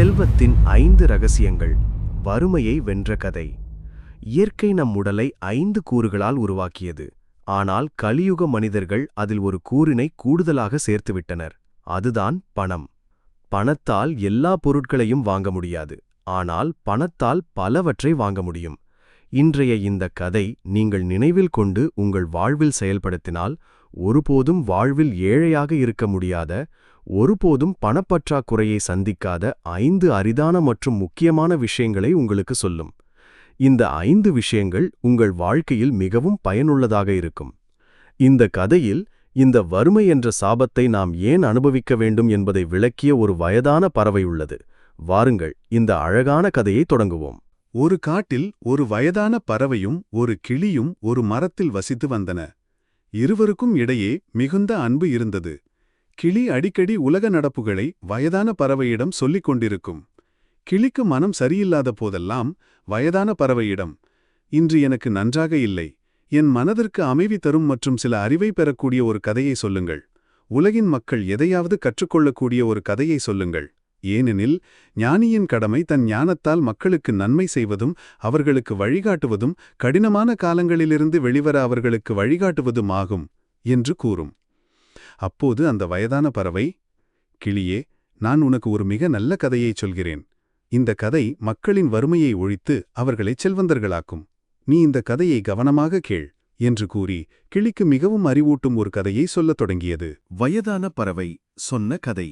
செல்வத்தின் ஐந்து ரகசியங்கள் வறுமையை வென்ற கதை. இயற்கை நம் உடலை ஐந்து கூறுகளால் உருவாக்கியது. ஆனால் கலியுக மனிதர்கள் அதில் ஒரு கூறினை கூடுதலாக சேர்த்துவிட்டனர். அதுதான் பணம். பணத்தால் எல்லா பொருட்களையும் வாங்க முடியாது. ஆனால் பணத்தால் பலவற்றை வாங்க முடியும். இன்றைய இந்த கதை நீங்கள் நினைவில் கொண்டு உங்கள் வாழ்வில் செயல்படுத்தினால் ஒருபோதும் வாழ்வில் ஏழையாக இருக்க முடியாத ஒருபோதும் பணப்பற்றாக்குறையை சந்திக்காத ஐந்து அரிதான மற்றும் முக்கியமான விஷயங்களை உங்களுக்கு சொல்லும். இந்த ஐந்து விஷயங்கள் உங்கள் வாழ்க்கையில் மிகவும் பயனுள்ளதாக இருக்கும். இந்த கதையில் இந்த வறுமை என்ற சாபத்தை நாம் ஏன் அனுபவிக்க வேண்டும் என்பதை விளக்கிய ஒரு வயதான பறவை உள்ளது. வாருங்கள் இந்த அழகான கதையை தொடங்குவோம். ஒரு காட்டில் ஒரு வயதான பறவையும் ஒரு கிளியும் ஒரு மரத்தில் வசித்து வந்தன. இருவருக்கும் இடையே மிகுந்த அன்பு இருந்தது. கிளி அடிக்கடி உலக நடப்புகளை வயதான பறவையிடம் சொல்லிக் கொண்டிருக்கும். கிளிக்கு மனம் சரியில்லாத போதெல்லாம் வயதான பறவையிடம் இன்று எனக்கு நன்றாக இல்லை என் மனதிற்கு அமைதி தரும் மற்றும் சில அறிவை பெறக்கூடிய ஒரு கதையை சொல்லுங்கள். உலகின் மக்கள் எதையாவது கற்றுக்கொள்ளக்கூடிய ஒரு கதையை சொல்லுங்கள். ஏனெனில் ஞானியின் கடமை தன் ஞானத்தால் மக்களுக்கு நன்மை செய்வதும் அவர்களுக்கு வழிகாட்டுவதும் கடினமான காலங்களிலிருந்து வெளிவர அவர்களுக்கு வழிகாட்டுவதும் ஆகும் என்று கூறும். அப்போது அந்த வயதான பறவை கிளியே நான் உனக்கு ஒரு மிக நல்ல கதையைச் சொல்கிறேன். இந்த கதை மக்களின் வறுமையை ஒழித்து அவர்களை செல்வந்தர்களாக்கும். நீ இந்த கதையை கவனமாக கேள் என்று கூறி கிளிக்கு மிகவும் அறிவூட்டும் ஒரு கதையை சொல்லத் தொடங்கியது. வயதான பறவை சொன்ன கதை.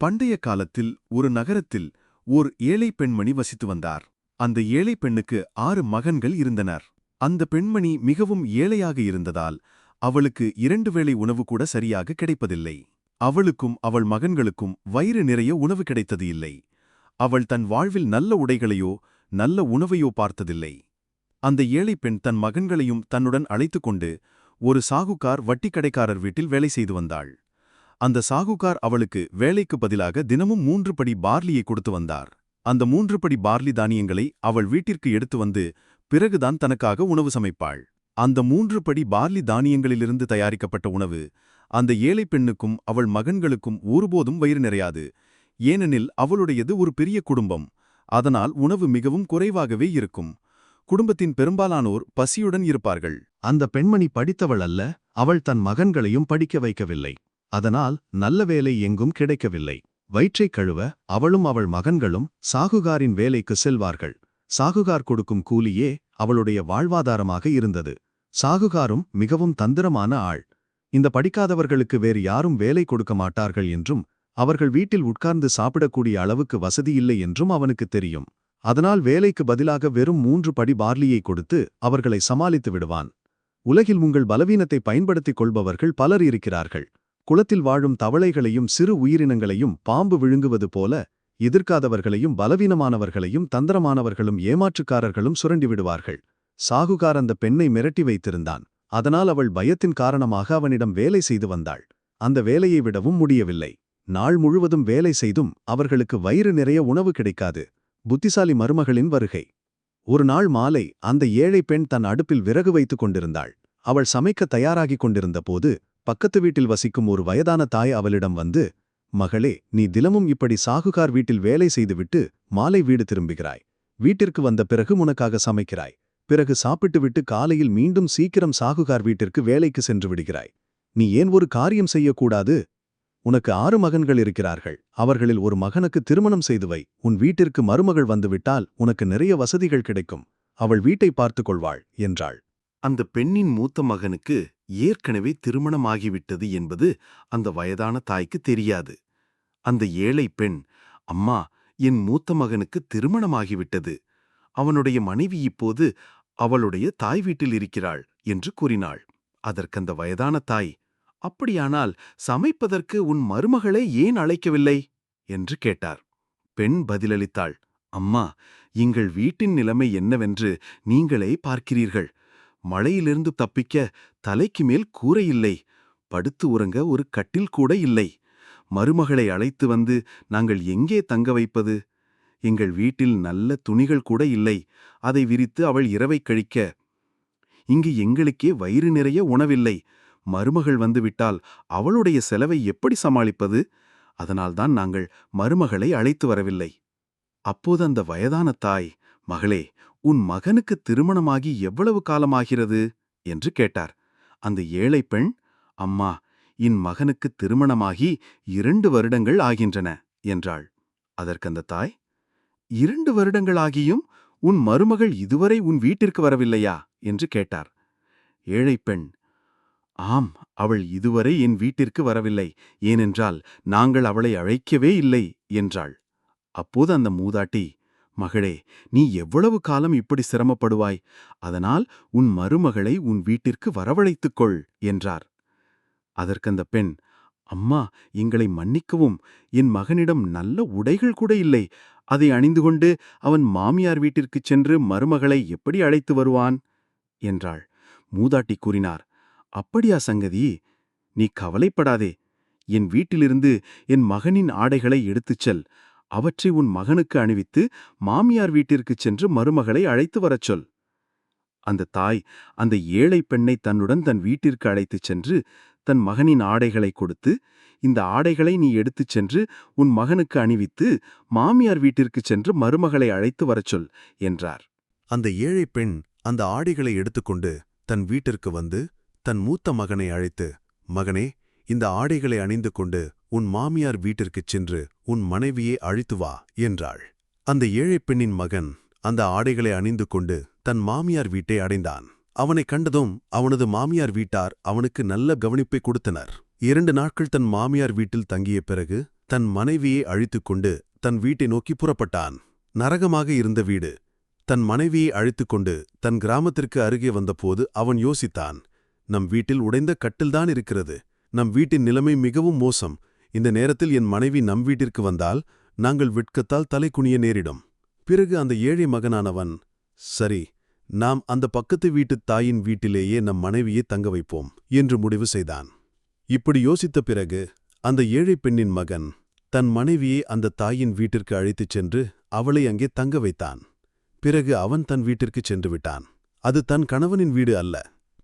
பண்டைய காலத்தில் ஒரு நகரத்தில் ஓர் ஏழை பெண்மணி வசித்து வந்தார். அந்த ஏழை பெண்ணுக்கு ஆறு மகன்கள் இருந்தனர். அந்த பெண்மணி மிகவும் ஏழையாக இருந்ததால் அவளுக்கு இரண்டு வேளை உணவு கூட சரியாக கிடைப்பதில்லை. அவளுக்கும் அவள் மகன்களுக்கும் வயிறு நிறைய உணவு கிடைத்தது இல்லை அவள் தன் வாழ்வில் நல்ல உடைகளையோ நல்ல உணவையோ பார்த்ததில்லை. அந்த ஏழை பெண் தன் மகன்களையும் தன்னுடன் அழைத்து கொண்டு ஒரு சாகுகார் வட்டிக்கடைக்காரர் வீட்டில் வேலை செய்து வந்தாள். அந்த சாகுகார் அவளுக்கு வேலைக்கு பதிலாக தினமும் மூன்று படி பார்லியை கொடுத்து வந்தார். அந்த மூன்று படி பார்லி தானியங்களை அவள் வீட்டிற்கு எடுத்து வந்து பிறகுதான் தனக்காக உணவு சமைப்பாள். அந்த மூன்று படி பார்லி தானியங்களிலிருந்து தயாரிக்கப்பட்ட உணவு அந்த ஏழை பெண்ணுக்கும் அவள் மகன்களுக்கும் ஒருபோதும் வயிறு நிறையாது. ஏனெனில் அவளுடையது ஒரு பெரிய குடும்பம். அதனால் உணவு மிகவும் குறைவாகவே இருக்கும். குடும்பத்தின் பெரும்பாலானோர் பசியுடன் இருப்பார்கள். அந்த பெண்மணி படித்தவள் அல்ல அவள் தன் மகன்களையும் படிக்க வைக்கவில்லை. அதனால் நல்ல வேலை எங்கும் கிடைக்கவில்லை. வயிற்றைக் கழுவ அவளும் அவள் மகன்களும் சாகுகாரின் வேலைக்கு செல்வார்கள். சாகுகார் கொடுக்கும் கூலியே அவளுடைய வாழ்வாதாரமாக இருந்தது. சாகுகாரும் மிகவும் தந்திரமான ஆள். இந்த படிக்காதவர்களுக்கு வேறு யாரும் வேலை கொடுக்க மாட்டார்கள் என்றும் அவர்கள் வீட்டில் உட்கார்ந்து சாப்பிடக்கூடிய அளவுக்கு வசதி இல்லை என்றும் அவனுக்கு தெரியும். அதனால் வேலைக்கு பதிலாக வெறும் மூன்று படி பார்லியை கொடுத்து அவர்களை சமாளித்து விடுவான். உலகில் உங்கள் பலவீனத்தை பயன்படுத்திக் கொள்பவர்கள் பலர் இருக்கிறார்கள். குளத்தில் வாழும் தவளைகளையும் சிறு உயிரினங்களையும் பாம்பு விழுங்குவது போல எதிர்க்காதவர்களையும் பலவீனமானவர்களையும் தந்திரமானவர்களும் ஏமாற்றுக்காரர்களும் சுரண்டிவிடுவார்கள். சாகுகார் அந்த பெண்ணை மிரட்டி வைத்திருந்தான். அதனால் அவள் பயத்தின் காரணமாக அவனிடம் வேலை செய்து வந்தாள். அந்த வேலையை விடவும் முடியவில்லை. நாள் முழுவதும் வேலை செய்தும் அவர்களுக்கு வயிறு நிறைய உணவு கிடைக்காது. புத்திசாலி மருமகளின் வருகை. ஒரு நாள் மாலை அந்த ஏழை பெண் தன் அடுப்பில் விறகு வைத்துக் கொண்டிருந்தாள். அவள் சமைக்க தயாராகிக் கொண்டிருந்த போது பக்கத்து வீட்டில் வசிக்கும் ஒரு வயதான தாய் அவளிடம் வந்து மகளே நீ தினமும் இப்படி சாகுகார் வீட்டில் வேலை செய்துவிட்டு மாலை வீடு திரும்புகிறாய். வீட்டிற்கு வந்த பிறகு உனக்காக சமைக்கிறாய். பிறகு சாப்பிட்டுவிட்டு காலையில் மீண்டும் சீக்கிரம் சாகுகார் வீட்டிற்கு வேலைக்கு சென்று விடுகிறாய். நீ ஏன் ஒரு காரியம் செய்யக்கூடாது? உனக்கு ஆறு மகன்கள் இருக்கிறார்கள். அவர்களில் ஒரு மகனுக்கு திருமணம் செய்து வை. உன் வீட்டிற்கு மருமகள் வந்துவிட்டால் உனக்கு நிறைய வசதிகள் கிடைக்கும். அவள் வீட்டை பார்த்துக் கொள்வாள் என்றாள். அந்த பெண்ணின் மூத்த மகனுக்கு ஏற்கனவே திருமணமாகிவிட்டது என்பது அந்த வயதான தாய்க்கு தெரியாது. அந்த ஏழை பெண் அம்மா என் மூத்த மகனுக்கு திருமணமாகிவிட்டது. அவனுடைய மனைவி இப்போது அவளுடைய தாய் வீட்டில் இருக்கிறாள் என்று கூறினாள். அதற்கந்த வயதான தாய் அப்படியானால் சமைப்பதற்கு உன் மருமகளை ஏன் அழைக்கவில்லை? என்று கேட்டார். பெண் பதிலளித்தாள். அம்மா எங்கள் வீட்டின் நிலைமை என்னவென்று நீங்களே பார்க்கிறீர்கள். மழையிலிருந்து தப்பிக்க தலைக்கு மேல் கூரை இல்லை. படுத்து உறங்க ஒரு கட்டில் கூட இல்லை. மருமகளை அழைத்து வந்து நாங்கள் எங்கே தங்க வைப்பது? எங்கள் வீட்டில் நல்ல துணிகள் கூட இல்லை. அதை விரித்து அவள் இரவை கழிக்க. இங்கு எங்களுக்கே வயிறு நிறைய உணவில்லை. மருமகள் வந்துவிட்டால் அவளுடைய செலவை எப்படி சமாளிப்பது? அதனால்தான் நாங்கள் மருமகளை அழைத்து வரவில்லை. அப்போது அந்த வயதான தாய் மகளே உன் மகனுக்கு திருமணமாகி எவ்வளவு காலமாகிறது? என்று கேட்டார். அந்த ஏழை பெண் அம்மா என் மகனுக்கு திருமணமாகி இரண்டு வருடங்கள் ஆகின்றன என்றாள். அதற்கந்த தாய் இரண்டு வருடங்கள் ஆகியும் உன் மருமகள் இதுவரை உன் வீட்டிற்கு வரவில்லையா? என்று கேட்டார். ஏழை பெண் ஆம் அவள் இதுவரை என் வீட்டிற்கு வரவில்லை. ஏனென்றால் நாங்கள் அவளை அழைக்கவே இல்லை என்றாள். அப்போது அந்த மூதாட்டி மகளே நீ எவ்வளவு காலம் இப்படி சிரமப்படுவாய்? அதனால் உன் மருமகளை உன் வீட்டிற்கு வரவழைத்துக் கொள் என்றார். அதற்கந்த பெண் அம்மா எங்களை மன்னிக்கவும். என் மகனிடம் நல்ல உடைகள் கூட இல்லை. அதை அணிந்து கொண்டு அவன் மாமியார் வீட்டிற்குச் சென்று மருமகளை எப்படி அழைத்து வருவான்? என்றாள். மூதாட்டி கூறினார் அப்படியா சங்கதி நீ கவலைப்படாதே. என் வீட்டிலிருந்து என் மகனின் ஆடைகளை எடுத்துச் செல். அவற்றை உன் மகனுக்கு அணிவித்து மாமியார் வீட்டிற்குச் சென்று மருமகளை அழைத்து வரச் சொல். அந்த தாய் அந்த ஏழை பெண்ணை தன்னுடன் தன் வீட்டிற்கு அழைத்துச் சென்று தன் மகனின் ஆடைகளை கொடுத்து இந்த ஆடைகளை நீ எடுத்துச் சென்று உன் மகனுக்கு அணிவித்து மாமியார் வீட்டிற்குச் சென்று மருமகளை அழைத்து வரச் சொல் என்றார். அந்த ஏழை பெண் அந்த ஆடைகளை எடுத்துக்கொண்டு தன் வீட்டிற்கு வந்து தன் மூத்த மகனை அழைத்து மகனே இந்த ஆடைகளை அணிந்து கொண்டு உன் மாமியார் வீட்டிற்குச் சென்று உன் மனைவியை அழைத்து வா என்றாள். அந்த ஏழை பெண்ணின் மகன் அந்த ஆடைகளை அணிந்து கொண்டு தன் மாமியார் வீட்டை அடைந்தான். அவனைக் கண்டதும் அவனது மாமியார் வீட்டார் அவனுக்கு நல்ல கவனிப்பை கொடுத்தனர். இரண்டு நாட்கள் தன் மாமியார் வீட்டில் தங்கிய பிறகு தன் மனைவியை அழித்துக் கொண்டு தன் வீட்டை நோக்கி புறப்பட்டான். நரகமாக இருந்த வீடு. தன் மனைவியை அழைத்துக் கொண்டு தன் கிராமத்திற்கு அருகே வந்தபோது அவன் யோசித்தான் நம் வீட்டில் உடைந்த கட்டில்தான் இருக்கிறது. நம் வீட்டின் நிலைமை மிகவும் மோசம். இந்த நேரத்தில் என் மனைவி நம் வீட்டிற்கு வந்தால் நாங்கள் விட்கத்தால் தலை குனிய நேரிடும். பிறகு அந்த ஏழை மகனானவன் சரி நாம் அந்த பக்கத்து வீட்டுத் தாயின் வீட்டிலேயே நம் மனைவியை தங்க வைப்போம் என்று முடிவு செய்தான். இப்படி யோசித்த பிறகு அந்த ஏழை பெண்ணின் மகன் தன் மனைவியை அந்த தாயின் வீட்டிற்கு அழைத்துச் சென்று அவளை அங்கே தங்க வைத்தான். பிறகு அவன் தன் வீட்டிற்குச் சென்று விட்டான். அது தன் கணவனின் வீடு அல்ல.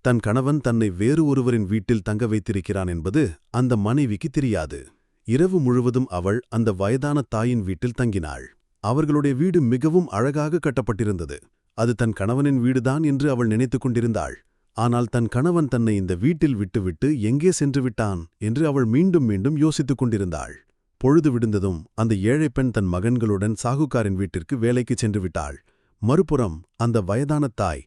தன் கணவன் தன்னை வேறு ஒருவரின் வீட்டில் தங்க வைத்திருக்கிறான் என்பது அந்த மனைவிக்கு தெரியாது. இரவு முழுவதும் அவள் அந்த வயதான தாயின் வீட்டில் தங்கினாள். அவர்களுடைய வீடு மிகவும் அழகாக கட்டப்பட்டிருந்தது. அது தன் கணவனின் வீடுதான் என்று அவள் நினைத்துக் கொண்டிருந்தாள். ஆனால் தன் கணவன் தன்னை இந்த வீட்டில் விட்டுவிட்டு எங்கே சென்று விட்டான் என்று அவள் மீண்டும் மீண்டும் யோசித்துக் கொண்டிருந்தாள். பொழுது விடுந்ததும் அந்த ஏழை பெண் தன் மகன்களுடன் சாகுக்காரின் வீட்டிற்கு வேலைக்குச் சென்று விட்டாள். மறுபுறம் அந்த வயதான தாய்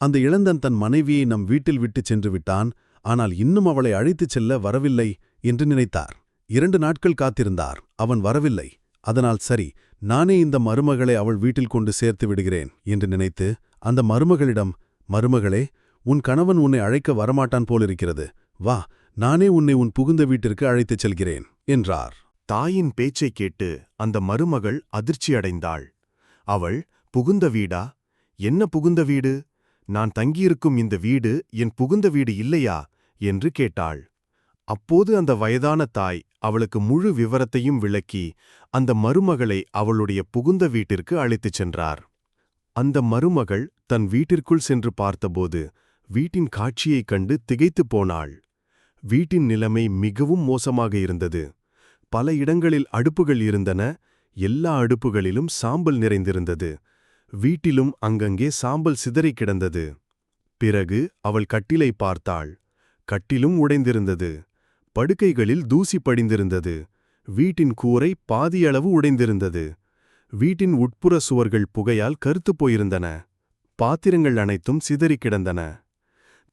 அந்த இளந்தன் தன் மனைவியை நம் வீட்டில் விட்டுச் சென்று விட்டான் ஆனால் இன்னும் அவளை அழைத்துச் செல்ல வரவில்லை என்று நினைத்தார். இரண்டு நாட்கள் காத்திருந்தார் அவன் வரவில்லை. அதனால் சரி நானே இந்த மருமகளை அவள் வீட்டில் கொண்டு சேர்த்து விடுகிறேன் என்று நினைத்து அந்த மருமகளிடம் மருமகளே உன் கணவன் உன்னை அழைக்க வரமாட்டான் போலிருக்கிறது. வா நானே உன்னை உன் புகுந்த வீட்டிற்கு அழைத்துச் செல்கிறேன் என்றார். தாயின் பேச்சைக் கேட்டு அந்த மருமகள் அதிர்ச்சியடைந்தாள். அவள் புகுந்த வீடா? என்ன புகுந்த வீடு? நான் தங்கியிருக்கும் இந்த வீடு என் புகுந்த வீடு இல்லையா? என்று கேட்டாள். அப்போது அந்த வயதான தாய் அவளுக்கு முழு விவரத்தையும் விளக்கி அந்த மருமகளை அவளுடைய புகுந்த வீட்டிற்கு அழைத்துச் சென்றார். அந்த மருமகள் தன் வீட்டிற்குள் சென்று பார்த்தபோது வீட்டின் காட்சியைக் கண்டு திகைத்துப் போனாள். வீட்டின் நிலைமை மிகவும் மோசமாக இருந்தது. பல இடங்களில் அடுப்புகள் இருந்தன. எல்லா அடுப்புகளிலும் சாம்பல் நிறைந்திருந்தது. வீட்டிலும் அங்கங்கே சாம்பல் சிதறிக் கிடந்தது. பிறகு அவள் கட்டிலை பார்த்தாள். கட்டிலும் உடைந்திருந்தது. படுக்கைகளில் தூசி படிந்திருந்தது. வீட்டின் கூரை பாதியளவு உடைந்திருந்தது. வீட்டின் உட்புற சுவர்கள் புகையால் கருத்துப் போயிருந்தன. பாத்திரங்கள் அனைத்தும் சிதறிக் கிடந்தன.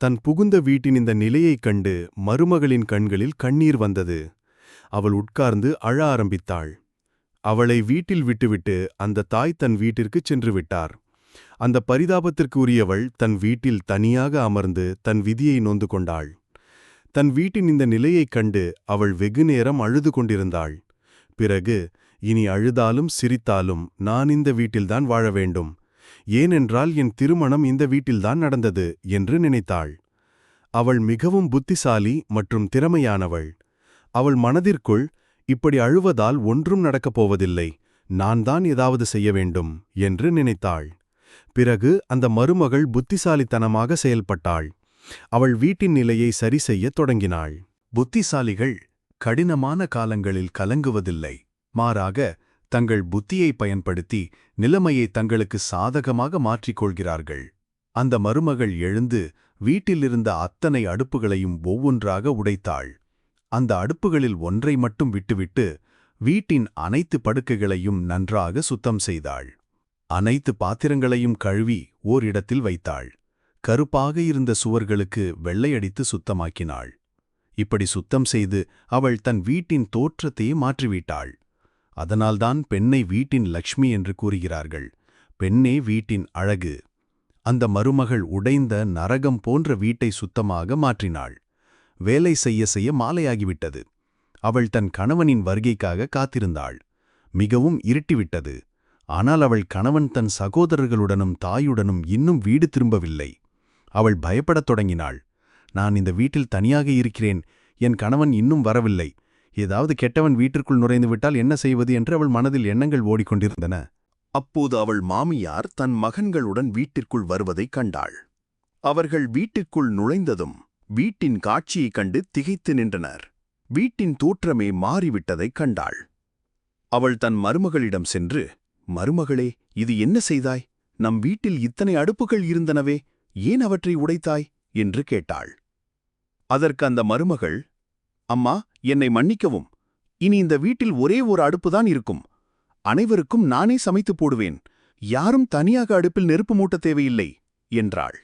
தன் புகுந்த வீட்டின் இந்த நிலையைக் கண்டு மருமகளின் கண்களில் கண்ணீர் வந்தது. அவள் உட்கார்ந்து அழ ஆரம்பித்தாள். அவளை வீட்டில் விட்டுவிட்டு அந்த தாய் தன் வீட்டிற்குச் சென்று விட்டார். அந்த பரிதாபத்திற்கு உரியவள் தன் வீட்டில் தனியாக அமர்ந்து தன் விதியை நொந்து கொண்டாள். தன் வீட்டின் இந்த நிலையைக் கண்டு அவள் வெகுநேரம் அழுது கொண்டிருந்தாள். பிறகு இனி அழுதாலும் சிரித்தாலும் நான் இந்த வீட்டில்தான் வாழ வேண்டும். ஏனென்றால் என் திருமணம் இந்த வீட்டில்தான் நடந்தது என்று நினைத்தாள். அவள் மிகவும் புத்திசாலி மற்றும் திறமையானவள். அவள் மனதிற்குள் இப்படி அழுவதால் ஒன்றும் நடக்கப் போவதில்லை நான் தான் ஏதாவது செய்ய வேண்டும் என்று நினைத்தாள். பிறகு அந்த மருமகள் புத்திசாலித்தனமாக செயல்பட்டாள். அவள் வீட்டின் நிலையை சரி செய்யத் தொடங்கினாள். புத்திசாலிகள் கடினமான காலங்களில் கலங்குவதில்லை. மாறாக தங்கள் புத்தியை பயன்படுத்தி நிலைமையை தங்களுக்கு சாதகமாக மாற்றிக் கொள்கிறார்கள். அந்த மருமகள் எழுந்து வீட்டிலிருந்த அத்தனை அடுப்புகளையும் ஒவ்வொன்றாக உடைத்தாள். அந்த அடுப்புகளில் ஒன்றை மட்டும் விட்டுவிட்டு வீட்டின் அனைத்து படுக்கைகளையும் நன்றாக சுத்தம் செய்தாள். அனைத்து பாத்திரங்களையும் கழுவி ஓரிடத்தில் வைத்தாள். கருப்பாக இருந்த சுவர்களுக்கு வெள்ளையடித்து சுத்தமாக்கினாள். இப்படி சுத்தம் செய்து அவள் தன் வீட்டின் தோற்றத்தையே மாற்றிவிட்டாள். அதனால்தான் பெண்ணை வீட்டின் லக்ஷ்மி என்று கூறுகிறார்கள். பெண்ணே வீட்டின் அழகு. அந்த மருமகள் உடைந்த நரகம் போன்ற வீட்டை சுத்தமாக மாற்றினாள். வேலை செய்ய செய்ய மாலையாகிவிட்டது. அவள் தன் கணவனின் வருகைக்காக காத்திருந்தாள். மிகவும் இருட்டிவிட்டது. ஆனால் அவள் கணவன் தன் சகோதரர்களுடனும் தாயுடனும் இன்னும் வீடு திரும்பவில்லை. அவள் பயப்படத் தொடங்கினாள். நான் இந்த வீட்டில் தனியாக இருக்கிறேன். என் கணவன் இன்னும் வரவில்லை. ஏதாவது கெட்டவன் வீட்டிற்குள் நுழைந்து விட்டால் என்ன செய்வது என்று அவள் மனதில் எண்ணங்கள் ஓடிக்கொண்டிருந்தன. அப்போது அவள் மாமியார் தன் மகன்களுடன் வீட்டிற்குள் வருவதைக் கண்டாள். அவர்கள் வீட்டிற்குள் நுழைந்ததும் வீட்டின் காட்சியைக் கண்டு திகைத்து நின்றனர். வீட்டின் தோற்றமே மாறிவிட்டதைக் கண்டாள். அவள் தன் மருமகளிடம் சென்று மருமகளே இது என்ன செய்தாய்? நம் வீட்டில் இத்தனை அடுப்புகள் இருந்தனவே ஏன் அவற்றை உடைத்தாய்? என்று கேட்டாள். அதற்கு அந்த மருமகள் அம்மா என்னை மன்னிக்கவும். இனி இந்த வீட்டில் ஒரே ஒரு அடுப்புதான் இருக்கும். அனைவருக்கும் நானே சமைத்து போடுவேன். யாரும் தனியாக அடுப்பில் நெருப்பு மூட்டத் தேவையில்லை என்றாள்.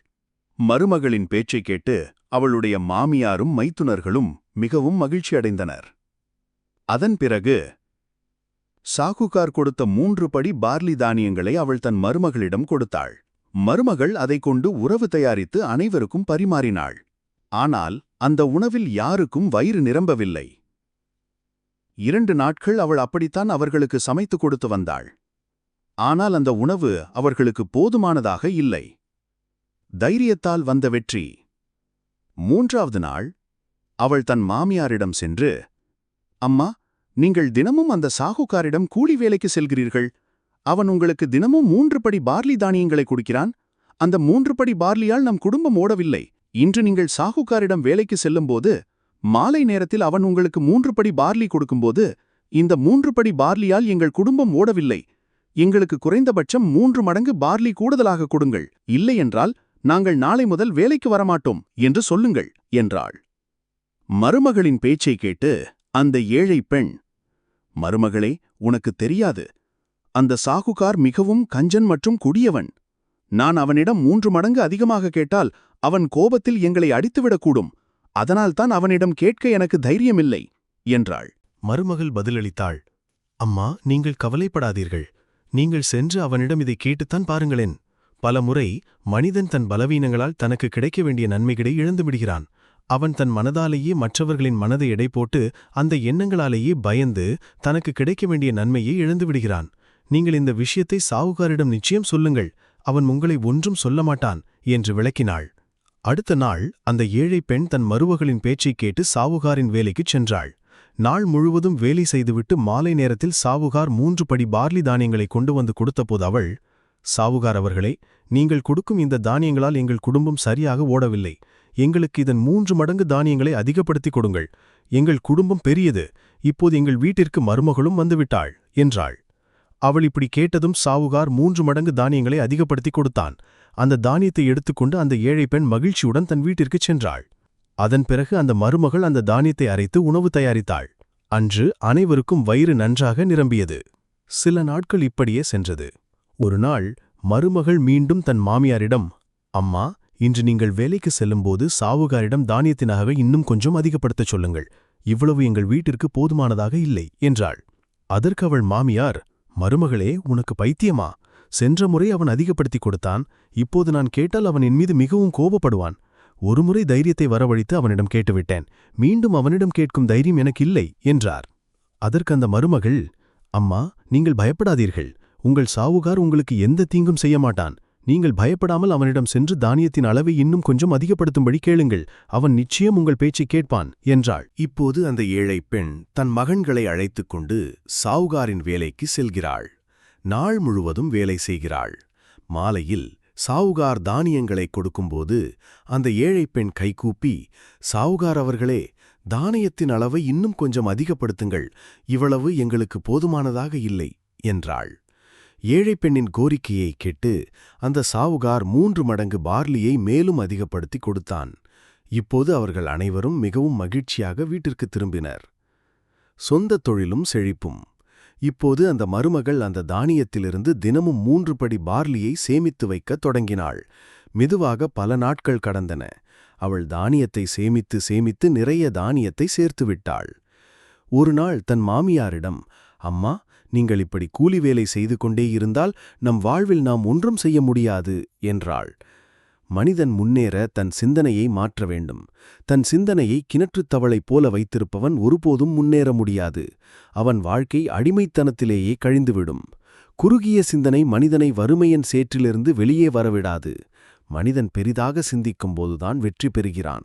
மருமகளின் பேச்சைக் கேட்டு அவளுடைய மாமியாரும் மைத்துனர்களும் மிகவும் மகிழ்ச்சியடைந்தனர் அதன் பிறகு சாகுகார் கொடுத்த மூன்று படி பார்லி தானியங்களை அவள் தன் மருமகளிடம் கொடுத்தாள். மருமகள் அதைக் கொண்டு உறவு தயாரித்து அனைவருக்கும் பரிமாறினாள். ஆனால் அந்த உணவில் யாருக்கும் வயிறு நிரம்பவில்லை. இரண்டு நாட்கள் அவள் அப்படித்தான் அவர்களுக்கு சமைத்துக் கொடுத்து வந்தாள். ஆனால் அந்த உணவு அவர்களுக்கு போதுமானதாக இல்லை. தைரியத்தால் வந்த வெற்றி. மூன்றாவது நாள் அவள் தன் மாமியாரிடம் சென்று அம்மா நீங்கள் தினமும் அந்த சாகுக்காரிடம் கூலி வேலைக்கு செல்கிறீர்கள். அவன் உங்களுக்கு தினமும் மூன்று படி பார்லி தானியங்களை கொடுக்கிறான். அந்த மூன்று படி பார்லியால் நம் குடும்பம் ஓடவில்லை. இன்று நீங்கள் சாகுக்காரிடம் வேலைக்கு செல்லும்போது மாலை நேரத்தில் அவன் உங்களுக்கு மூன்று படி பார்லி கொடுக்கும்போது இந்த மூன்று படி பார்லியால் எங்கள் குடும்பம் ஓடவில்லை. எங்களுக்கு குறைந்தபட்சம் மூன்று மடங்கு பார்லி கூடுதலாக கொடுங்கள். இல்லையென்றால் நாங்கள் நாளை முதல் வேலைக்கு வரமாட்டோம் என்று சொல்லுங்கள் என்றாள். மருமகளின் பேச்சை கேட்டு அந்த ஏழை பெண் மருமகளே உனக்கு தெரியாது. அந்த சாகுகார் மிகவும் கஞ்சன் மற்றும் குடியவன். நான் அவனிடம் மூன்று மடங்கு அதிகமாக கேட்டால் அவன் கோபத்தில் எங்களை அடித்துவிடக்கூடும். அதனால்தான் அவனிடம் கேட்க எனக்கு தைரியமில்லை என்றாள். மருமகள் பதிலளித்தாள் அம்மா நீங்கள் கவலைப்படாதீர்கள். நீங்கள் சென்று அவனிடம் இதை கேட்டுத்தான் பாருங்களேன். பலமுறை மனிதன் தன் பலவீனங்களால் தனக்கு கிடைக்க வேண்டிய நன்மைகளை இழந்து விடுகிறான். அவன் தன் மனதாலேயே மற்றவர்களின் மனதை எடை போட்டு அந்த எண்ணங்களாலேயே பயந்து தனக்கு கிடைக்க வேண்டிய நன்மையை இழந்து விடுகிறான். நீங்கள் இந்த விஷயத்தை சாவுகாரிடம் நிச்சயம் சொல்லுங்கள். அவன் உங்களை ஒன்றும் சொல்ல மாட்டான் என்று விளக்கினாள். அடுத்த நாள் அந்த ஏழை பெண் தன் மருவகளின் பேச்சைக் கேட்டு சாவுகாரின் வேலைக்குச் சென்றாள். நாள் முழுவதும் வேலை செய்துவிட்டு மாலை நேரத்தில் சாவுகார் மூன்று படி பார்லி தானியங்களை கொண்டு வந்து கொடுத்தபோது அவள் சாவுகார் அவர்களே நீங்கள் கொடுக்கும் இந்த தானியங்களால் எங்கள் குடும்பம் சரியாக ஓடவில்லை. எங்களுக்கு இதன் மூன்று மடங்கு தானியங்களை அதிகப்படுத்திக் கொடுங்கள். எங்கள் குடும்பம் பெரியது. இப்போது எங்கள் வீட்டிற்கு மருமகளும் வந்துவிட்டாள் என்றாள். அவள் இப்படி கேட்டதும் சாவுகார் மூன்று மடங்கு தானியங்களை அதிகப்படுத்திக் கொடுத்தான். அந்த தானியத்தை எடுத்துக்கொண்டு அந்த ஏழை பெண் மகிழ்ச்சியுடன் தன் வீட்டிற்குச் சென்றாள். அதன் பிறகு அந்த மருமகள் அந்த தானியத்தை அரைத்து உணவு தயாரித்தாள். அன்று அனைவருக்கும் வயிறு நன்றாக நிரம்பியது. சில நாட்கள் இப்படியே சென்றது. ஒரு நாள் மருமகள் மீண்டும் தன் மாமியாரிடம் அம்மா இன்று நீங்கள் வேலைக்கு செல்லும்போது சாவுகாரிடம் தானியத்தினாக இன்னும் கொஞ்சம் அதிகப்படுத்தச் சொல்லுங்கள். இவ்வளவு எங்கள் வீட்டிற்கு போதுமானதாக இல்லை என்றாள். அதற்கு அவள் மாமியார் மருமகளே உனக்கு பைத்தியமா? சென்ற முறை அவன் அதிகப்படுத்திக் கொடுத்தான். இப்போது நான் கேட்டால் அவன் என் மீது மிகவும் கோபப்படுவான். ஒருமுறை தைரியத்தை வரவழைத்து அவனிடம் கேட்டுவிட்டேன். மீண்டும் அவனிடம் கேட்கும் தைரியம் எனக்கு இல்லை என்றார். அதற்கு அந்த மருமகள் அம்மா நீங்கள் பயப்படாதீர்கள். உங்கள் சாவுகார் உங்களுக்கு எந்த தீங்கும் செய்ய மாட்டான். நீங்கள் பயப்படாமல் அவனிடம் சென்று தானியத்தின் அளவை இன்னும் கொஞ்சம் அதிகப்படுத்தும்படி கேளுங்கள். அவன் நிச்சயம் உங்கள் பேச்சைக் கேட்பான் என்றாள். இப்போது அந்த ஏழை பெண் தன் மகன்களை அழைத்துக் கொண்டு சாவுகாரின் வேலைக்கு செல்கிறாள். நாள் முழுவதும் வேலை செய்கிறாள். மாலையில் சாவுகார் தானியங்களை கொடுக்கும்போது அந்த ஏழை பெண் கைகூப்பி சாவுகார் அவர்களே தானியத்தின் அளவை இன்னும் கொஞ்சம் அதிகப்படுத்துங்கள். இவ்வளவு எங்களுக்கு போதுமானதாக இல்லை என்றாள். ஏழைப் பெண்ணின் கோரிக்கையை கேட்டு அந்த சாவுகார் மூன்று மடங்கு பார்லியை மேலும் அதிகப்படுத்தி கொடுத்தான். இப்போது அவர்கள் அனைவரும் மிகவும் மகிழ்ச்சியாக வீட்டிற்கு திரும்பினர். சொந்த தொழிலும் செழிப்பும். இப்போது அந்த மருமகள் அந்த தானியத்திலிருந்து தினமும் மூன்று படி பார்லியை சேமித்து வைக்கத் தொடங்கினாள். மெதுவாக பல நாட்கள் கடந்தன. அவள் தானியத்தை சேமித்து சேமித்து நிறைய தானியத்தை சேர்த்து விட்டாள். ஒரு நாள் தன் மாமியாரிடம் அம்மா நீங்கள் இப்படி கூலி வேலை செய்து கொண்டே இருந்தால் நம் வாழ்வில் நாம் ஒன்றும் செய்ய முடியாது என்றாள். மனிதன் முன்னேற தன் சிந்தனையை மாற்ற வேண்டும். தன் சிந்தனையை கிணற்றுத் தவளை போல வைத்திருப்பவன் ஒருபோதும் முன்னேற முடியாது. அவன் வாழ்க்கை அடிமைத்தனத்திலேயே கழிந்துவிடும். குறுகிய சிந்தனை மனிதனை வறுமையின் சேற்றிலிருந்து வெளியே வரவிடாது. மனிதன் பெரிதாக சிந்திக்கும் போதுதான் வெற்றி பெறுகிறான்.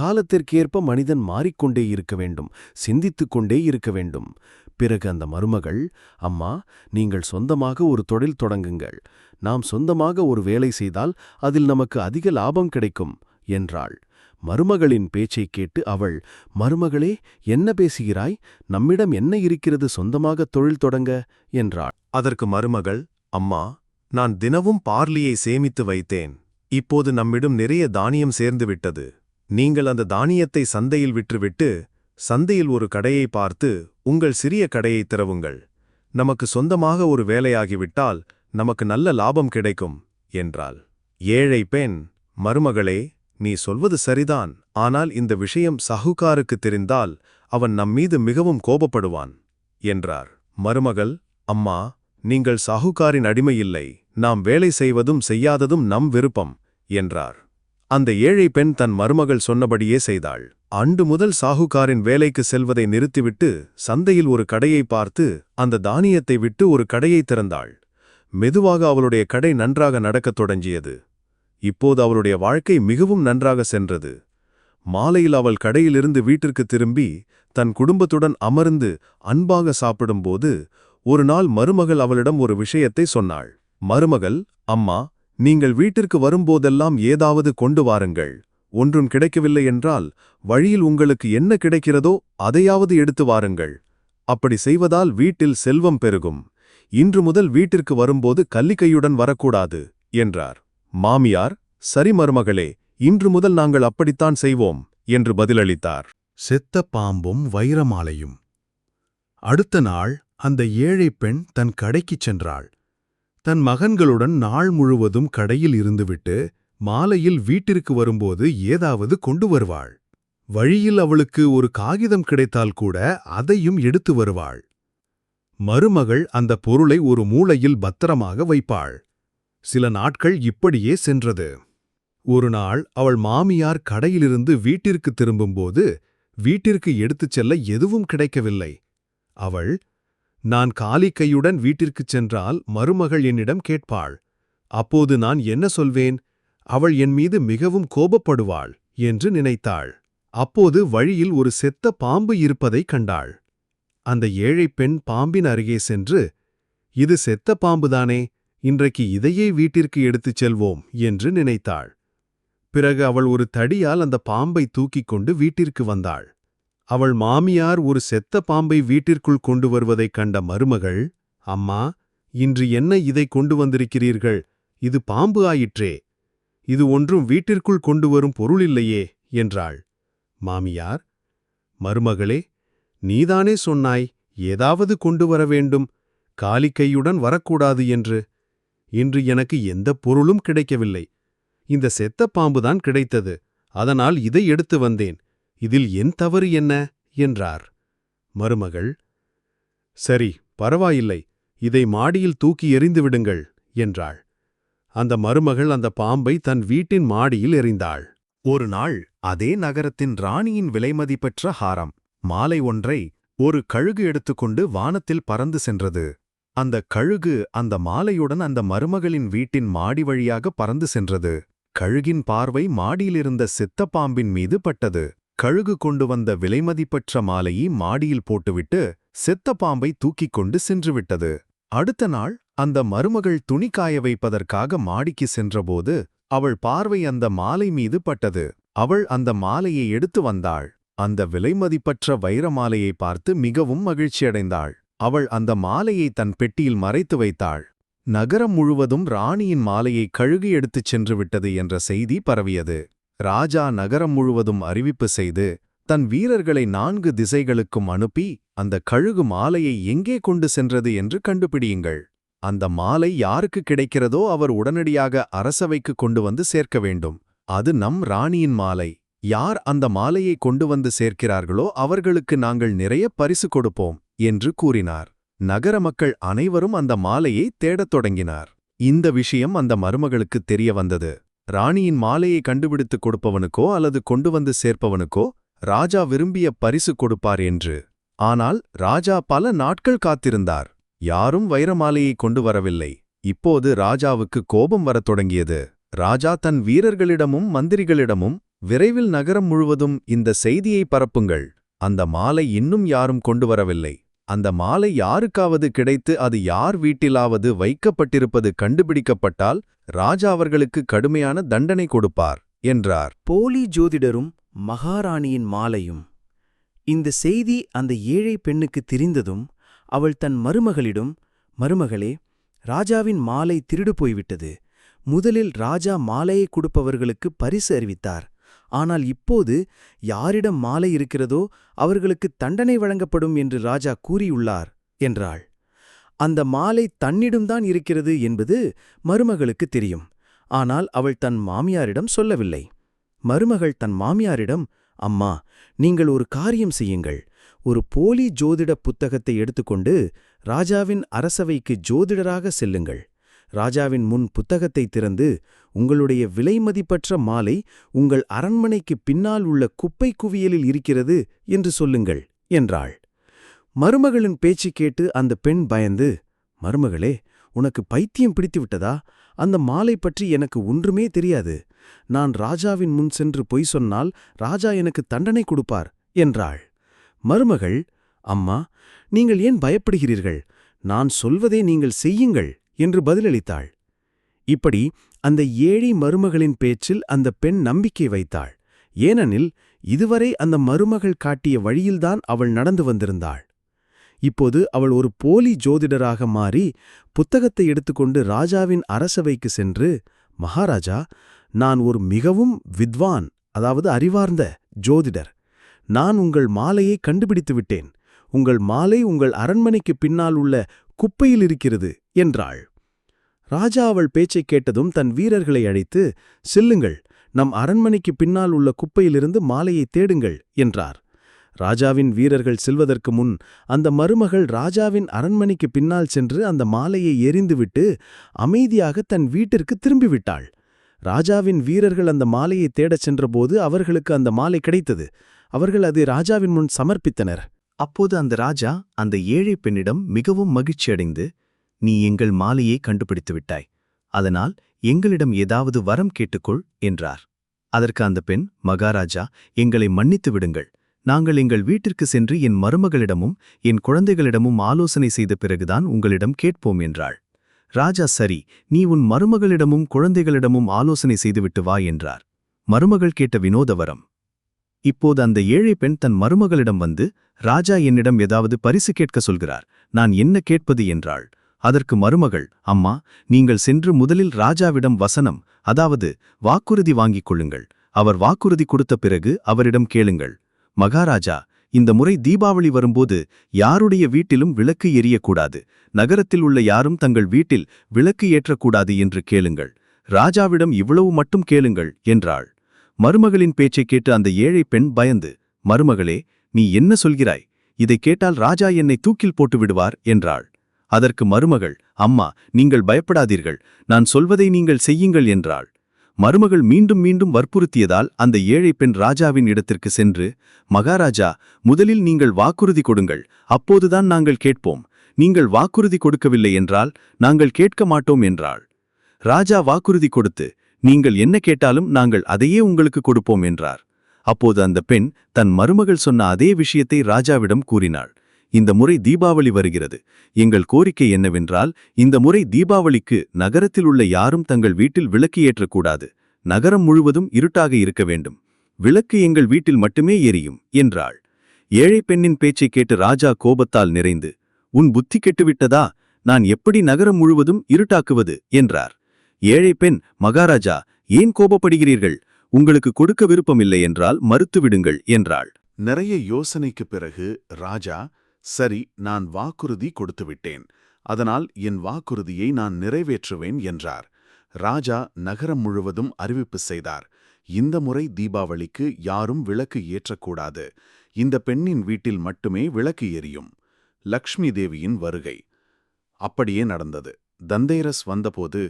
காலத்திற்கேற்ப மனிதன் மாறிக்கொண்டே இருக்க வேண்டும். சிந்தித்துக்கொண்டே இருக்க வேண்டும். பிறகு அந்த மருமகள் அம்மா நீங்கள் சொந்தமாக ஒரு தொழில் தொடங்குங்கள். நாம் சொந்தமாக ஒரு வேலை செய்தால் அதில் நமக்கு அதிக லாபம் கிடைக்கும் என்றாள். மருமகளின் பேச்சைக் கேட்டு அவள் மருமகளே என்ன பேசுகிறாய்? நம்மிடம் என்ன இருக்கிறது? சொந்தமாக தொழில் தொடங்க என்றாள். அதற்கு மருமகள் அம்மா நான் தினமும் பார்லியை சேமித்து வைத்தேன். இப்போது நம்மிடம் நிறைய தானியம் சேர்ந்துவிட்டது நீங்கள் அந்த தானியத்தை சந்தையில் விற்றுவிட்டு சந்தையில் ஒரு கடையை பார்த்து உங்கள் சிறிய கடையை திறவுங்கள். நமக்கு சொந்தமாக ஒரு வேலையாகிவிட்டால் நமக்கு நல்ல லாபம் கிடைக்கும் என்றாள். ஏழை பெண் மருமகளே நீ சொல்வது சரிதான். ஆனால் இந்த விஷயம் சஹுகாருக்கு தெரிந்தால் அவன் நம்மீது மிகவும் கோபப்படுவான் என்றார். மருமகள் அம்மா நீங்கள் சாகுகாரின் அடிமையில்லை நாம் வேலை செய்வதும் செய்யாததும் நம் விருப்பம் என்றார். அந்த ஏழை பெண் தன் மருமகள் சொன்னபடியே செய்தாள். அண்டு முதல் சாகுகாரின் வேலைக்கு செல்வதை நிறுத்திவிட்டு சந்தையில் ஒரு கடையை பார்த்து அந்த தானியத்தை விட்டு ஒரு கடையை திறந்தாள். மெதுவாக அவளுடைய கடை நன்றாக நடக்கத் தொடங்கியது. இப்போது அவளுடைய வாழ்க்கை மிகவும் நன்றாக சென்றது. மாலையில் அவள் கடையிலிருந்து வீட்டிற்கு திரும்பி தன் குடும்பத்துடன் அமர்ந்து அன்பாக சாப்பிடும்போது ஒரு நாள் மருமகள் அவளிடம் ஒரு விஷயத்தை சொன்னாள். மருமகள் அம்மா நீங்கள் வீட்டிற்கு வரும்போதெல்லாம் ஏதாவது கொண்டு வாருங்கள். ஒன்றும் கிடைக்கவில்லை என்றால் வழியில் உங்களுக்கு என்ன கிடைக்கிறதோ அதையாவது எடுத்து வாருங்கள். அப்படி செய்வதால் வீட்டில் செல்வம் பெருகும். இன்று முதல் வீட்டிற்கு வரும்போது கல்லிக்கையுடன் வரக்கூடாது என்றார். மாமியார் சரி மருமகளே இன்று முதல் நாங்கள் அப்படித்தான் செய்வோம் என்று பதிலளித்தார். செத்த பாம்பும் வைரமாலையும். அடுத்த நாள் அந்த ஏழை பெண் தன் கடைக்குச் சென்றாள். தன் மகன்களுடன் நாள் முழுவதும் கடையில் இருந்துவிட்டு மாலையில் வீட்டிற்கு வரும்போது ஏதாவது கொண்டு வருவாள். வழியில் அவளுக்கு ஒரு காகிதம் கிடைத்தால் கூட அதையும் எடுத்து வருவாள். மருமகள் அந்த பொருளை ஒரு மூலையில் பத்திரமாக வைப்பாள். சில நாட்கள் இப்படியே சென்றது. ஒரு நாள் அவள் மாமியார் கடையிலிருந்து வீட்டிற்கு திரும்பும்போது வீட்டிற்கு எடுத்துச் செல்ல எதுவும் கிடைக்கவில்லை. அவள் நான் காலி கையுடன் வீட்டிற்குச் சென்றால் மருமகள் என்னிடம் கேட்பாள். அப்போது நான் என்ன சொல்வேன்? அவள் என் மீது மிகவும் கோபப்படுவாள் என்று நினைத்தாள். அப்போது வழியில் ஒரு செத்த பாம்பு இருப்பதைக் கண்டாள். அந்த ஏழை பெண் பாம்பின் அருகே சென்று இது செத்த பாம்புதானே இன்றைக்கு இதையே வீட்டிற்கு எடுத்துச் செல்வோம் என்று நினைத்தாள். பிறகு அவள் ஒரு தடியால் அந்த பாம்பை தூக்கிக் கொண்டு வீட்டிற்கு வந்தாள். அவள் மாமியார் ஒரு செத்த பாம்பை வீட்டிற்குள் கொண்டு வருவதைக் கண்ட மருமகள் அம்மா இன்று என்ன இதை கொண்டு வந்திருக்கிறீர்கள்? இது பாம்பு ஆயிற்றே. இது ஒன்றும் வீட்டிற்குள் கொண்டு வரும் பொருளில்லையே என்றாள். மாமியார் மருமகளே நீதானே சொன்னாய் ஏதாவது கொண்டு வர வேண்டும். காலிக்கையுடன் வரக்கூடாது என்று. இன்று எனக்கு எந்தப் பொருளும் கிடைக்கவில்லை. இந்த செத்த பாம்புதான் கிடைத்தது. அதனால் இதை எடுத்து வந்தேன். இதில் என் தவறு என்ன? என்றார். மருமகள் சரி பரவாயில்லை இதை மாடியில் தூக்கி எறிந்து விடுங்கள் என்றாள். அந்த மருமகள் அந்த பாம்பை தன் வீட்டின் மாடியில் எறிந்தாள். ஒரு நாள் அதே நகரத்தின் ராணியின் விலைமதிப்பற்ற ஹாரம் மாலை ஒன்றை ஒரு கழுகு எடுத்துக்கொண்டு வானத்தில் பறந்து சென்றது. அந்த கழுகு அந்த மாலையுடன் அந்த மருமகளின் வீட்டின் மாடி வழியாக பறந்து சென்றது. கழுகின் பார்வை மாடியிலிருந்த சித்தப்பாம்பின் பாம்பின் மீது பட்டது. கழுகு கொண்டு வந்த விலைமதிப்பற்ற மாலையை மாடியில் போட்டுவிட்டு செத்த பாம்பை தூக்கிக் கொண்டு சென்றுவிட்டது. அடுத்த நாள் அந்த மருமகள் துணி காய வைப்பதற்காக மாடிக்கு சென்றபோது அவள் பார்வை அந்த மாலை மீது பட்டது. அவள் அந்த மாலையை எடுத்து வந்தாள். அந்த விலைமதிப்பற்ற வைர மாலையை பார்த்து மிகவும் மகிழ்ச்சியடைந்தாள். அவள் அந்த மாலையை தன் பெட்டியில் மறைத்து வைத்தாள். நகரம் முழுவதும் ராணியின் மாலையை கழுகி எடுத்துச் சென்று விட்டது என்ற செய்தி பரவியது. ராஜா நகரம் முழுவதும் அறிவிப்பு செய்து தன் வீரர்களை நான்கு திசைகளுக்கும் அனுப்பி அந்த கழுகு மாலையை எங்கே கொண்டு சென்றது என்று கண்டுபிடியுங்கள். அந்த மாலை யாருக்கு கிடைக்கிறதோ அவர் உடனடியாக அரசவைக்கு கொண்டு வந்து சேர்க்க வேண்டும். அது நம் ராணியின் மாலை. யார் அந்த மாலையை கொண்டு வந்து சேர்க்கிறார்களோ அவர்களுக்கு நாங்கள் நிறைய பரிசு கொடுப்போம் என்று கூறினார். நகர மக்கள் அனைவரும் அந்த மாலையை தேடத் தொடங்கினார். இந்த விஷயம் அந்த மருமகளுக்கு தெரிய வந்தது. ராணியின் மாலையை கண்டுபிடித்துக் கொடுப்பவனுக்கோ அல்லது கொண்டு வந்து சேர்ப்பவனுக்கோ ராஜா விரும்பிய பரிசு கொடுப்பார் என்று. ஆனால் ராஜா பல நாட்கள் காத்திருந்தார். யாரும் வைரமாலையை கொண்டு வரவில்லை. இப்போது ராஜாவுக்கு கோபம் வரத் தொடங்கியது. ராஜா தன் வீரர்களிடமும் மந்திரிகளிடமும் விரைவில் நகரம் முழுவதும் இந்த செய்தியை பரப்புங்கள். அந்த மாலை இன்னும் யாரும் கொண்டு வரவில்லை. அந்த மாலை யாருக்காவது கிடைத்து அது யார் வீட்டிலாவது வைக்கப்பட்டிருப்பது கண்டுபிடிக்கப்பட்டால் ராஜா அவர்களுக்கு கடுமையான தண்டனை கொடுப்பார் என்றார். போலி ஜோதிடரும் மகாராணியின் மாலையும் இந்த செய்தி அந்த ஏழை பெண்ணுக்கு தெரிந்ததும் அவள் தன் மருமகளிடம் மருமகளே ராஜாவின் மாலை திருடு போய்விட்டது. முதலில் ராஜா மாலையை கொடுப்பவர்களுக்கு பரிசு அறிவித்தார். ஆனால் இப்போது யாரிடம் மாலை இருக்கிறதோ அவர்களுக்கு தண்டனை வழங்கப்படும் என்று ராஜா கூறியுள்ளார் என்றாள். அந்த மாலை தன்னிடம்தான் இருக்கிறது என்பது மருமகளுக்கு தெரியும். ஆனால் அவள் தன் மாமியாரிடம் சொல்லவில்லை. மருமகள் தன் மாமியாரிடம் அம்மா நீங்கள் ஒரு காரியம் செய்யுங்கள். ஒரு போலி ஜோதிட புத்தகத்தை எடுத்துக்கொண்டு ராஜாவின் அரசவைக்கு ஜோதிடராக செல்லுங்கள். ராஜாவின் முன் புத்தகத்தை திறந்து உங்களுடைய விலைமதிப்பற்ற மாலை உங்கள் அரண்மனைக்கு பின்னால் உள்ள குப்பை குவியலில் இருக்கிறது என்று சொல்லுங்கள் என்றாள். மருமகளின் பேச்சு கேட்டு அந்த பெண் பயந்து மருமகளே உனக்கு பைத்தியம் பிடித்துவிட்டதா அந்த மாலை பற்றி எனக்கு ஒன்றுமே தெரியாது. நான் ராஜாவின் முன் சென்று பொய் சொன்னால் ராஜா எனக்கு தண்டனை கொடுப்பார் என்றாள். மருமகள் அம்மா நீங்கள் ஏன் பயப்படுகிறீர்கள்? நான் சொல்வதை நீங்கள் செய்யுங்கள் என்று பதிலளித்தாள். இப்படி அந்த ஏழை மருமகளின் பேச்சில் அந்த பெண் நம்பிக்கை வைத்தாள். ஏனெனில் இதுவரை அந்த மருமகள் காட்டிய வழியில்தான் அவள் நடந்து வந்திருந்தாள். இப்போது அவள் ஒரு போலி ஜோதிடராக மாறி புத்தகத்தை எடுத்துக்கொண்டு ராஜாவின் அரசவைக்கு சென்று மகாராஜா நான் ஒரு மிகவும் வித்வான் அதாவது அறிவார்ந்த ஜோதிடர். நான் உங்கள் மாலையை கண்டுபிடித்து விட்டேன். உங்கள் மாலை உங்கள் அரண்மனைக்கு பின்னால் உள்ள குப்பையில் இருக்கிறது என்றாள். ராஜா அவள் பேச்சைக் கேட்டதும் தன் வீரர்களை அழைத்து செல்லுங்கள் நம் அரண்மனைக்கு பின்னால் உள்ள குப்பையிலிருந்து மாலையை தேடுங்கள் என்றார். ராஜாவின் வீரர்கள் செல்வதற்கு முன் அந்த மருமகள் ராஜாவின் அரண்மனைக்கு பின்னால் சென்று அந்த மாலையை எரிந்துவிட்டு அமைதியாக தன் வீட்டிற்கு திரும்பிவிட்டாள். ராஜாவின் வீரர்கள் அந்த மாலையை தேடச் சென்றபோது அவர்களுக்கு அந்த மாலை கிடைத்தது. அவர்கள் அதை ராஜாவின் முன் சமர்ப்பித்தனர். அப்போது அந்த ராஜா அந்த ஏழை பெண்ணிடம் மிகவும் மகிழ்ச்சியடைந்து நீ எங்கள் மாலையை கண்டுபிடித்து விட்டாய். அதனால் எங்களிடம் ஏதாவது வரம் கேட்டுக்கொள் என்றார். அதற்கு அந்த பெண் மகாராஜா எங்களை மன்னித்து விடுங்கள். நாங்கள் எங்கள் வீட்டிற்கு சென்று என் மருமகளிடமும் என் குழந்தைகளிடமும் ஆலோசனை செய்த பிறகுதான் உங்களிடம் கேட்போம் என்றாள். ராஜா சரி நீ உன் மருமகளிடமும் குழந்தைகளிடமும் ஆலோசனை செய்துவிட்டு வா என்றார். மருமகள் கேட்ட வினோதவரம் இப்போது அந்த ஏழை பெண் தன் மருமகளிடம் வந்து ராஜா என்னிடம் ஏதாவது பரிசு கேட்க சொல்கிறார். நான் என்ன கேட்பது? என்றாள். அதற்கு மருமகள் அம்மா நீங்கள் சென்று முதலில் ராஜாவிடம் வசனம் அதாவது வாக்குறுதி வாங்கிக் கொள்ளுங்கள். அவர் வாக்குறுதி கொடுத்த பிறகு அவரிடம் கேளுங்கள். மகாராஜா இந்த முறை தீபாவளி வரும்போது யாருடைய வீட்டிலும் விளக்கு எரியக்கூடாது. நகரத்தில் உள்ள யாரும் தங்கள் வீட்டில் விளக்கு ஏற்றக்கூடாது என்று கேளுங்கள். ராஜாவிடம் இவ்வளவு மட்டும் கேளுங்கள் என்றாள். மருமகளின் பேச்சைக் கேட்டு அந்த ஏழை பெண் பயந்து மருமகளே நீ என்ன சொல்கிறாய்? இதை கேட்டால் ராஜா என்னை தூக்கில் போட்டு விடுவார் என்றாள். அதற்கு மருமகள் அம்மா நீங்கள் பயப்படாதீர்கள். நான் சொல்வதை நீங்கள் செய்யுங்கள் என்றாள். மருமகள் மீண்டும் மீண்டும் வற்புறுத்தியதால் அந்த ஏழை பெண் ராஜாவின் இடத்திற்கு சென்று மகாராஜா முதலில் நீங்கள் வாக்குறுதி கொடுங்கள். அப்போதுதான் நாங்கள் கேட்போம். நீங்கள் வாக்குறுதி கொடுக்கவில்லை என்றால் நாங்கள் கேட்க மாட்டோம் என்றாள். ராஜா வாக்குறுதி கொடுத்து நீங்கள் என்ன கேட்டாலும் நாங்கள் அதையே உங்களுக்கு கொடுப்போம் என்றார். அப்போது அந்த பெண் தன் மருமகள் சொன்ன அதே விஷயத்தை ராஜாவிடம் கூறினாள். இந்த முறை தீபாவளி வருகிறது. எங்கள் கோரிக்கை என்னவென்றால் இந்த முறை தீபாவளிக்கு நகரத்தில் உள்ள யாரும் தங்கள் வீட்டில் விளக்கு ஏற்றக்கூடாது. நகரம் முழுவதும் இருட்டாக இருக்க வேண்டும். விளக்கு எங்கள் வீட்டில் மட்டுமே எரியும் என்றாள். ஏழை பெண்ணின் பேச்சைக் கேட்டு ராஜா கோபத்தால் நிறைந்து உன் புத்தி கெட்டுவிட்டதா? நான் எப்படி நகரம் முழுவதும் இருட்டாக்குவது? என்றார். ஏழை பெண் மகாராஜா ஏன் கோபப்படுகிறீர்கள்? உங்களுக்கு கொடுக்க விருப்பமில்லை என்றால் மறுத்துவிடுங்கள் என்றாள். நிறைய யோசனைக்குப் பிறகு ராஜா சரி நான் வாக்குறுதி கொடுத்துவிட்டேன் அதனால் என் வாக்குறுதியை நான் நிறைவேற்றுவேன் என்றார். ராஜா நகரம் முழுவதும் அறிவிப்பு செய்தார். இந்த முறை தீபாவளிக்கு யாரும் விளக்கு ஏற்றக்கூடாது. இந்த பெண்ணின் வீட்டில் மட்டுமே விளக்கு எரியும். லக்ஷ்மி தேவியின் வருகை. அப்படியே நடந்தது. தந்தேரஸ் வந்தபோது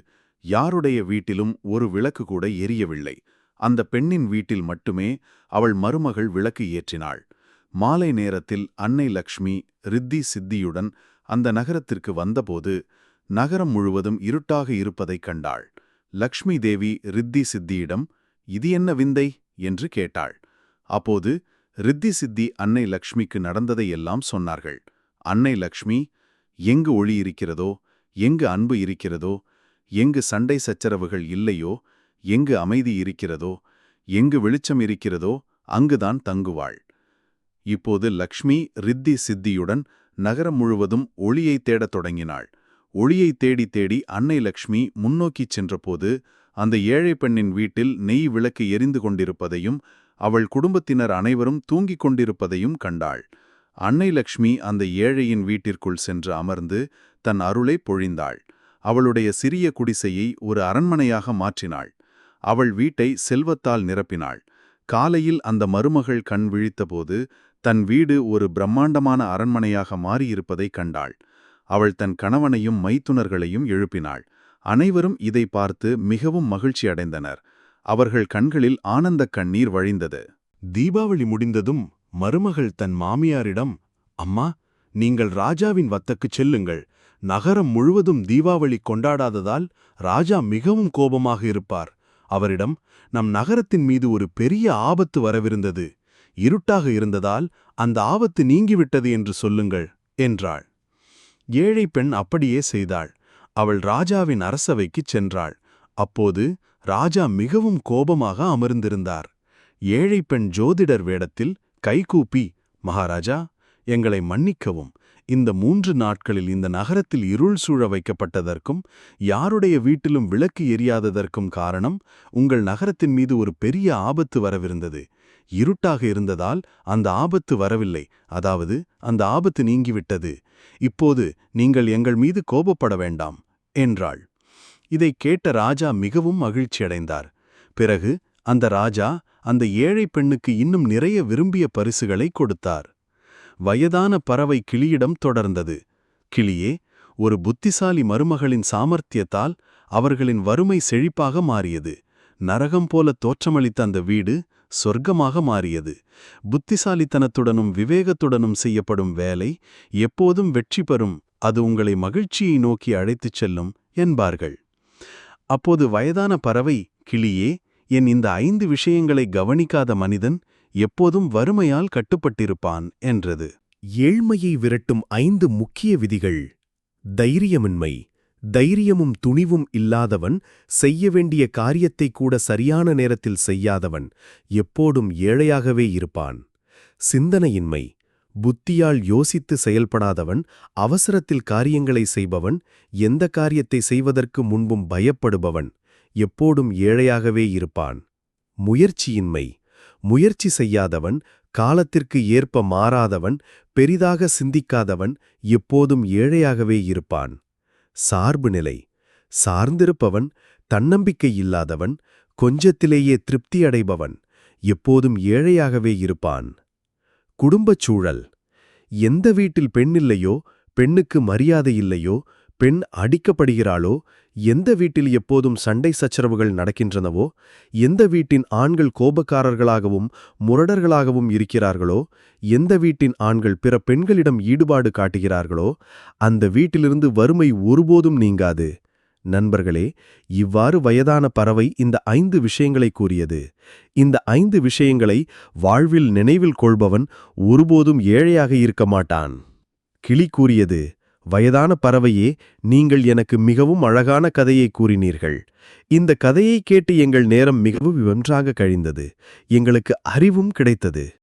யாருடைய வீட்டிலும் ஒரு விளக்கு கூட எரியவில்லை. அந்த பெண்ணின் வீட்டில் மட்டுமே அவள் மருமகள் விளக்கு ஏற்றினாள். மாலை நேரத்தில் அன்னை லக்ஷ்மி ரித்தி சித்தியுடன் அந்த நகரத்திற்கு வந்தபோது நகரம் முழுவதும் இருட்டாக இருப்பதைக் கண்டாள். லக்ஷ்மி தேவி ரித்தி சித்தியிடம் இது என்ன விந்தை? என்று கேட்டாள். அப்போது ரித்தி சித்தி அன்னை லக்ஷ்மிக்கு நடந்ததையெல்லாம் சொன்னார்கள். அன்னை லக்ஷ்மி எங்கு ஒளி இருக்கிறதோ எங்கு அன்பு இருக்கிறதோ எங்கு சண்டை சச்சரவுகள் இல்லையோ எங்கு அமைதி இருக்கிறதோ எங்கு வெளிச்சம் இருக்கிறதோ அங்குதான் தங்குவாள். இப்போது லக்ஷ்மி ரித்தி சித்தியுடன் நகரம் முழுவதும் ஒளியை தேடத் தொடங்கினாள். ஒளியை தேடி தேடி அன்னை லக்ஷ்மி முன்னோக்கிச் சென்றபோது அந்த ஏழை பெண்ணின் வீட்டில் நெய் விளக்கு எரிந்து கொண்டிருப்பதையும் அவள் குடும்பத்தினர் அனைவரும் தூங்கிக் கொண்டிருப்பதையும் கண்டாள். அன்னை லக்ஷ்மி அந்த ஏழையின் வீட்டிற்குள் சென்று அமர்ந்து தன் அருளை பொழிந்தாள். அவளுடைய சிறிய குடிசையை ஒரு அரண்மனையாக மாற்றினாள். அவள் வீட்டை செல்வத்தால் நிரப்பினாள். காலையில் அந்த மருமகள் கண் விழித்தபோது தன் வீடு ஒரு பிரம்மாண்டமான அரண்மனையாக மாறியிருப்பதைக் கண்டாள். அவள் தன் கணவனையும் மைத்துனர்களையும் எழுப்பினாள். அனைவரும் இதை பார்த்து மிகவும் மகிழ்ச்சி அடைந்தனர். அவர்கள் கண்களில் ஆனந்தக் கண்ணீர் வழிந்தது. தீபாவளி முடிந்ததும் மருமகள் தன் மாமியாரிடம் அம்மா நீங்கள் ராஜாவின் வத்தக்குச் செல்லுங்கள். நகரம் முழுவதும் தீபாவளி கொண்டாடாததால் ராஜா மிகவும் கோபமாக இருப்பார். அவரிடம் நம் நகரத்தின் மீது ஒரு பெரிய ஆபத்து வரவிருந்தது. இருட்டாக இருந்ததால் அந்த ஆபத்து நீங்கிவிட்டது என்று சொல்லுங்கள் என்றாள். ஏழை பெண் அப்படியே செய்தாள். அவள் ராஜாவின் அரசவைக்குச் சென்றாள். அப்போது ராஜா மிகவும் கோபமாக அமர்ந்திருந்தார். ஏழை பெண் ஜோதிடர் வேடத்தில் கைகூப்பி மகாராஜா எங்களை மன்னிக்கவும். இந்த மூன்று நாட்களில் இந்த நகரத்தில் இருள் சூழ வைக்கப்பட்டதற்கும் யாருடைய வீட்டிலும் விளக்கு எரியாததற்கும் காரணம் உங்கள் நகரத்தின் மீது ஒரு பெரிய ஆபத்து வரவிருந்தது. இருட்டாக இருந்ததால் அந்த ஆபத்து வரவில்லை. அதாவது அந்த ஆபத்து நீங்கிவிட்டது. இப்போது நீங்கள் எங்கள் மீது கோபப்பட வேண்டாம் என்றாள். இதைக் கேட்ட ராஜா மிகவும் மகிழ்ச்சியடைந்தார். பிறகு அந்த ராஜா அந்த ஏழை பெண்ணுக்கு இன்னும் நிறைய விரும்பிய பரிசுகளை கொடுத்தார். வயதான பறவை கிளியிடம் தொடர்ந்தது. கிளியே ஒரு புத்திசாலி மருமகளின் சாமர்த்தியத்தால் அவர்களின் வறுமை செழிப்பாக மாறியது. நரகம் போல தோற்றமளித்த அந்த வீடு சொர்க்கமாக மாறியது. புத்திசாலித்தனத்துடனும் விவேகத்துடனும் செய்யப்படும் வேலை எப்போதும் வெற்றி பெறும். அது உங்களை மகிழ்ச்சியை நோக்கி அழைத்துச் செல்லும் என்பார்கள். அப்போது வயதான பறவை கிளியே என் இந்த ஐந்து விஷயங்களை கவனிக்காத மனிதன் எப்போதும் வறுமையால் கட்டுப்பட்டிருப்பான் என்றது. ஏழ்மையை விரட்டும் ஐந்து முக்கிய விதிகள் தைரியமின்மை. தைரியமும் துணிவும் இல்லாதவன் செய்ய வேண்டிய காரியத்தை கூட சரியான நேரத்தில் செய்யாதவன் எப்போதும் ஏழையாகவே இருப்பான். சிந்தனையின்மை. புத்தியால் யோசித்து செயல்படாதவன் அவசரத்தில் காரியங்களை செய்பவன் எந்த காரியத்தை செய்வதற்கு முன்பும் பயப்படுபவன் எப்போதும் ஏழையாகவே இருப்பான். முயற்சியின்மை. முயற்சி செய்யாதவன் காலத்திற்கு ஏற்ப மாறாதவன் பெரிதாக சிந்திக்காதவன் எப்போதும் ஏழையாகவே இருப்பான். சார்பு நிலை. சார்ந்திருப்பவன் தன்னம்பிக்கை இல்லாதவன் கொஞ்சத்திலேயே திருப்தி அடைபவன் எப்போதும் ஏழையாகவே இருப்பான். குடும்பச் சூழல். எந்த வீட்டில் பெண் இல்லையோ பெண்ணுக்கு மரியாதை இல்லையோ பெண் அடிக்கப்படுகிறாளோ? எந்த வீட்டில் எப்போதும் சண்டை சச்சரவுகள் நடக்கின்றனவோ? எந்த வீட்டின் ஆண்கள் கோபக்காரர்களாகவும் முரடர்களாகவும் இருக்கிறார்களோ? எந்த வீட்டின் ஆண்கள் பிற பெண்களிடம் ஈடுபாடு காட்டுகிறார்களோ? அந்த வீட்டிலிருந்து வறுமை ஒருபோதும் நீங்காது. நண்பர்களே இவ்வாறு வயதான பறவை இந்த ஐந்து விஷயங்களை கூறியது. இந்த ஐந்து விஷயங்களை வாழ்வில் நினைவில் கொள்பவன் ஒருபோதும் ஏழையாக இருக்க மாட்டான். கிளி கூறியது வயதான பறவையே நீங்கள் எனக்கு மிகவும் அழகான கதையை கூறினீர்கள். இந்த கதையை கேட்டு எங்கள் நேரம் மிகவும் ஒன்றாக கழிந்தது. எங்களுக்கு அறிவும் கிடைத்தது.